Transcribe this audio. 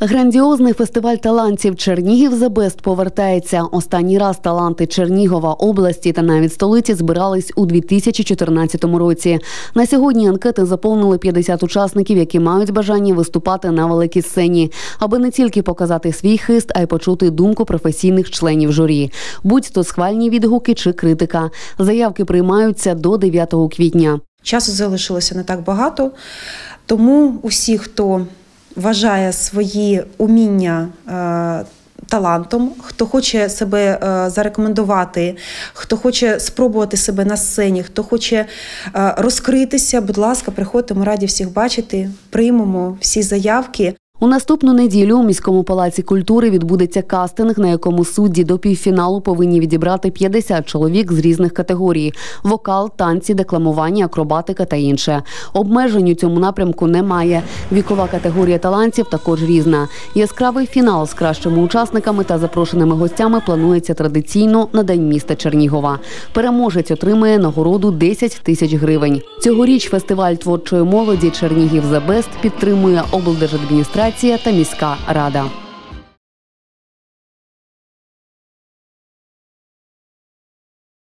Грандіозний фестиваль талантів Чернігів за Бест повертається. Останній раз таланти Чернігова, області та навіть столиці збирались у 2014 році. На сьогодні анкети заповнили 50 учасників, які мають бажання виступати на великій сцені, аби не тільки показати свій хист, а й почути думку професійних членів журі, будь-то схвальні відгуки чи критика. Заявки приймаються до 9 квітня. Часу залишилося не так багато, тому усі, хто вважає свої уміння е, талантом, хто хоче себе е, зарекомендувати, хто хоче спробувати себе на сцені, хто хоче е, розкритися, будь ласка, приходьте, ми раді всіх бачити, приймемо всі заявки. У наступну неділю у міському палаці культури відбудеться кастинг, на якому судді до півфіналу повинні відібрати 50 чоловік з різних категорій: вокал, танці, декламування, акробатика та інше. Обмежень у цьому напрямку немає. Вікова категорія талантів також різна. Яскравий фінал з кращими учасниками та запрошеними гостями планується традиційно на день міста Чернігова. Переможець отримає нагороду 10 тисяч гривень. Цьогоріч фестиваль творчої молоді Чернігів за Бест підтримує облдержадміністрація та міська рада.